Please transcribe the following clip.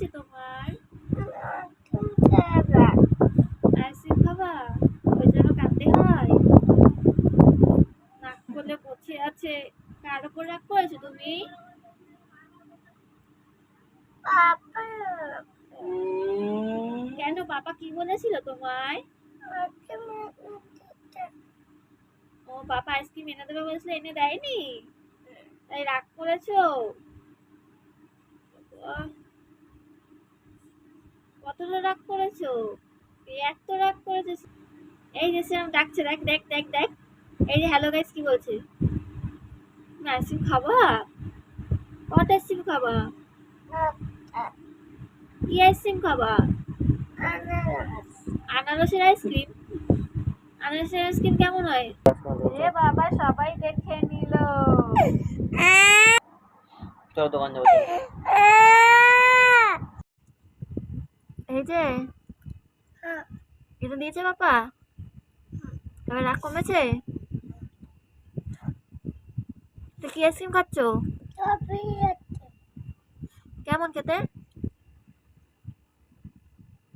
হয়েছে তোমার? আইসক্রিম খাবা? ওই জন্য কাঁদতে হয়। নাক করলে বসে আছে। কার উপর রাগ করেছ তুমি? কেন বাবা কি বলেছিল তোমায়? ও, বাবা আইসক্রিম এনে দেবে বলেছিল, এনে দেয়নি? তাই রাগ করেছ? কতটা রাগ করেছ? এই এত রাগ করেছ। এই যে সেরকম ডাকছে দেখ দেখ দেখ দেখ। এই যে হ্যালো গাইস কি বলছে? তুমি আইসক্রিম খাবা? কত আইসক্রিম খাবা? কি আইসক্রিম খাবা? আনারসের আইসক্রিম আনারসের আইসক্রিম কেমন হয়? এ বাবা সবাই দেখে নিল। চলো দোকান যাব। এই যে এটা দিয়েছে বাপা এবার রাগ কমেছে? তো কি আইসক্রিম খাচ্ছ? কেমন খেতে?